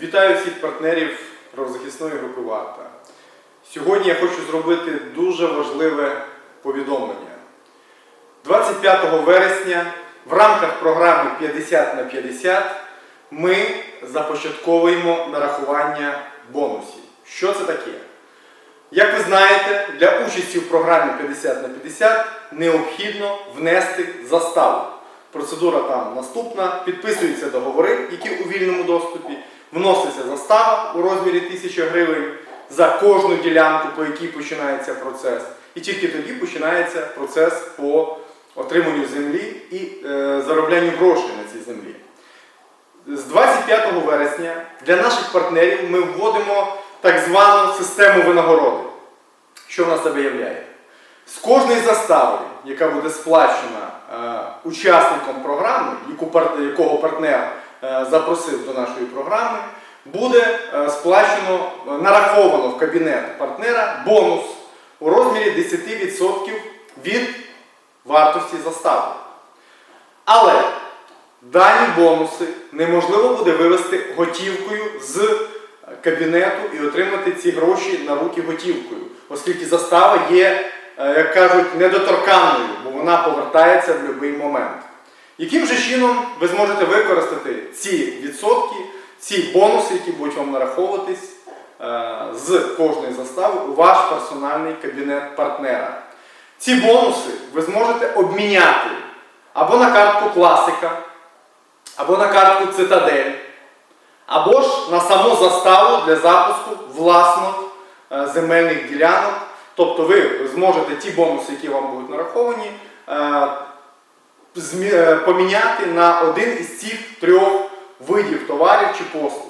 Вітаю всіх партнерів правозахисної групи Варта. Сьогодні я хочу зробити дуже важливе повідомлення. 25 вересня в рамках програми 50 на 50 ми започатковуємо нарахування бонусів. Що це таке? Як ви знаєте, для участі в програмі 50 на 50 необхідно внести заставу. Процедура там наступна. Підписуються договори, які у вільному доступі. Вноситься застава у розмірі 1000 гривень за кожну ділянку, по якій починається процес. І тільки тоді починається процес по отриманню землі і е, зароблянню грошей на цій землі. З 25 вересня для наших партнерів ми вводимо так звану систему винагороди. Що вона себе являє? З кожної застави, яка буде сплачена е, учасником програми, яку якого партнер запросив до нашої програми, буде е, сплачено, е, нараховано в кабінет партнера бонус у розмірі 10% від вартості застави. Але дані бонуси неможливо буде вивести готівкою з кабінету і отримати ці гроші на руки готівкою, оскільки застава є, е, як кажуть, недоторканною, бо вона повертається в будь-який момент. Яким же чином ви зможете використати ці відсотки, ці бонуси, які будуть вам нараховуватись е, з кожної застави у ваш персональний кабінет партнера? Ці бонуси ви зможете обміняти або на картку класика, або на картку цитадель, або ж на саму заставу для запуску власних е, земельних ділянок. Тобто ви зможете ті бонуси, які вам будуть нараховані, поміняти на один із цих трьох видів товарів чи послуг.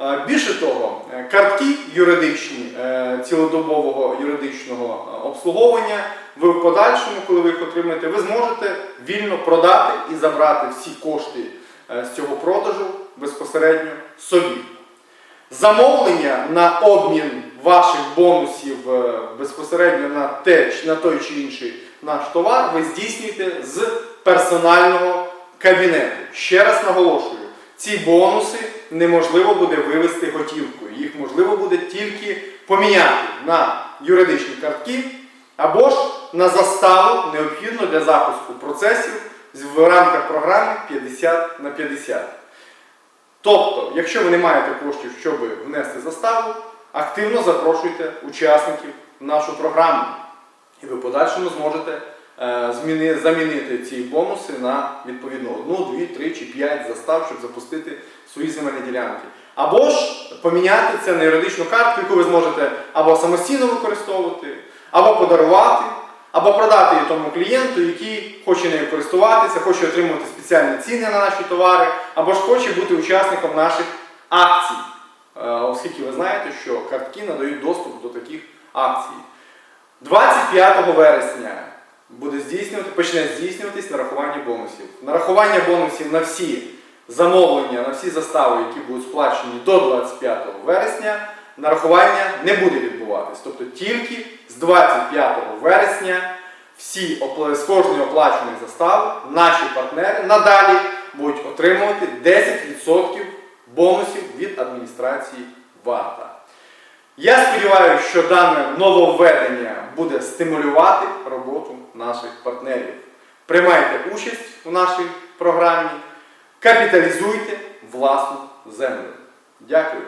Е, Більше того, е, картки юридичні е, цілодобового юридичного е, обслуговування, ви в подальшому, коли ви їх отримаєте, ви зможете вільно продати і забрати всі кошти е, з цього продажу безпосередньо собі. Замовлення на обмін ваших бонусів е, безпосередньо на, те, чи на той чи інший наш товар ви здійснюєте з персонального кабінету. Ще раз наголошую, ці бонуси неможливо буде вивести готівкою. Їх можливо буде тільки поміняти на юридичні картки або ж на заставу необхідну для запуску процесів в рамках програми 50 на 50. Тобто, якщо ви не маєте коштів, щоб внести заставу, активно запрошуйте учасників в нашу програму. І ви подальшому зможете зміни, замінити ці бонуси на відповідно одну, дві, три чи п'ять застав, щоб запустити свої земельні ділянки. Або ж поміняти це на юридичну картку, яку ви зможете або самостійно використовувати, або подарувати, або продати її тому клієнту, який хоче нею користуватися, хоче отримувати спеціальні ціни на наші товари, або ж хоче бути учасником наших акцій. Е, Оскільки ви знаєте, що картки надають доступ до таких акцій. 25 вересня буде здійснювати, почне здійснюватись нарахування бонусів. Нарахування бонусів на всі замовлення, на всі застави, які будуть сплачені до 25 вересня, нарахування не буде відбуватись. Тобто тільки з 25 вересня всі з кожної оплаченої застави наші партнери надалі будуть отримувати 10% бонусів від адміністрації варта. Я сподіваюся, що дане нововведення буде стимулювати роботу наших партнерів. Приймайте участь у нашій програмі, капіталізуйте власну землю. Дякую.